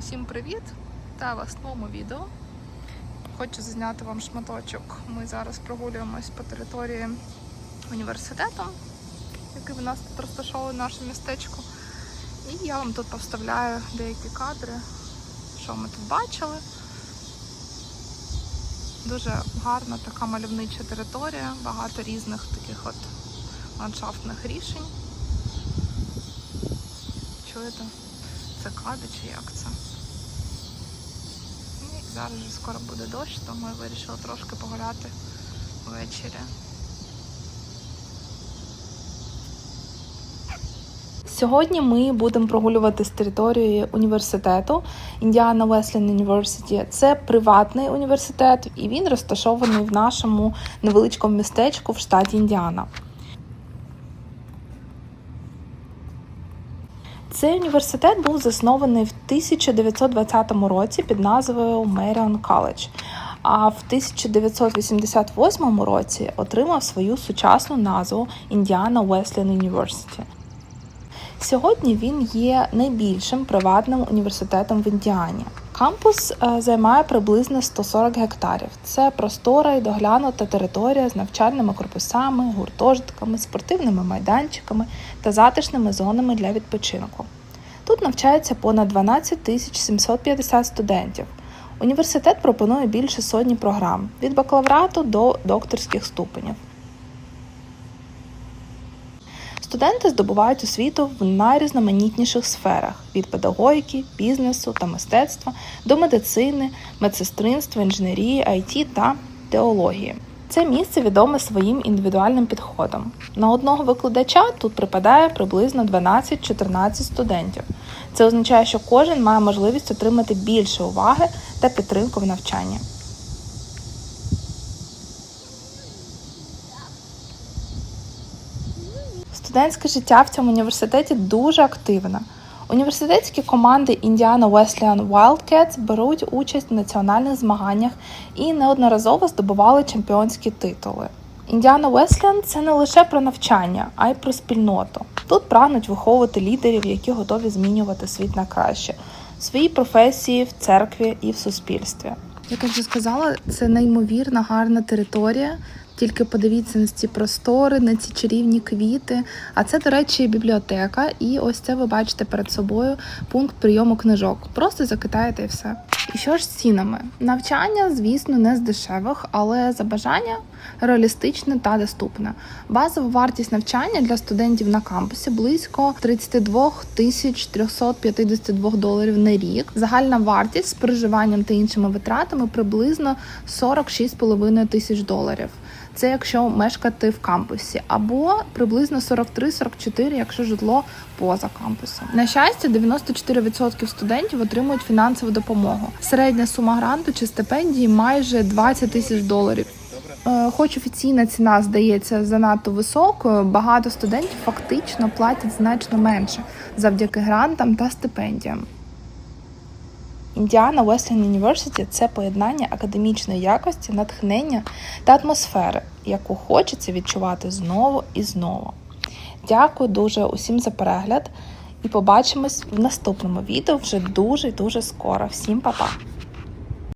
Усім привіт! Та вас новому відео. Хочу зняти вам шматочок. Ми зараз прогулюємось по території університету, який в нас тут розташований наше містечко. І я вам тут повставляю деякі кадри, що ми тут бачили. Дуже гарна така мальовнича територія, багато різних таких от ландшафтних рішень. Чуєте? Це кади чи як це? Зараз вже скоро буде дощ, тому я вирішила трошки погуляти ввечері. Сьогодні ми будемо прогулювати з території університету Indiana Wesleyan University. Це приватний університет, і він розташований в нашому невеличкому містечку в штаті Індіана. Цей університет був заснований в 1920 році під назвою Меріон Коледж, а в 1988 році отримав свою сучасну назву Індіана Уеслін University. Сьогодні він є найбільшим приватним університетом в Індіані. Кампус е, займає приблизно 140 гектарів. Це простора і доглянута територія з навчальними корпусами, гуртожитками, спортивними майданчиками та затишними зонами для відпочинку. Тут навчається понад 12 тисяч 750 студентів. Університет пропонує більше сотні програм від бакалаврату до докторських ступенів. Студенти здобувають освіту в найрізноманітніших сферах від педагогіки, бізнесу та мистецтва до медицини, медсестринства, інженерії, IT та теології. Це місце відоме своїм індивідуальним підходом. На одного викладача тут припадає приблизно 12-14 студентів. Це означає, що кожен має можливість отримати більше уваги та підтримку в навчанні. Студентське життя в цьому університеті дуже активне. Університетські команди Indiana Wesleyan Wildcats беруть участь в національних змаганнях і неодноразово здобували чемпіонські титули. Indiana Wesleyan – це не лише про навчання, а й про спільноту. Тут прагнуть виховувати лідерів, які готові змінювати світ на краще в своїй професії, в церкві і в суспільстві. Як я вже сказала, це неймовірна гарна територія. Тільки подивіться на ці простори, на ці чарівні квіти. А це, до речі, бібліотека. І ось це ви бачите перед собою пункт прийому книжок. Просто закитаєте і все. І що ж з цінами? Навчання, звісно, не з дешевих, але за бажання реалістичне та доступне. Базова вартість навчання для студентів на кампусі близько 32 тисяч 352 доларів на рік. Загальна вартість з проживанням та іншими витратами приблизно 46,5 тисяч доларів. Це якщо мешкати в кампусі, або приблизно 43-44, якщо житло поза кампусом. На щастя, 94% студентів отримують фінансову допомогу. Середня сума гранту чи стипендії майже 20 тисяч доларів. Е, Хоч офіційна ціна здається занадто високою, багато студентів фактично платять значно менше завдяки грантам та стипендіям. Indiana Wesleyan University – це поєднання академічної якості, натхнення та атмосфери, яку хочеться відчувати знову і знову. Дякую дуже усім за перегляд і побачимось в наступному відео вже дуже дуже скоро. Всім па-па!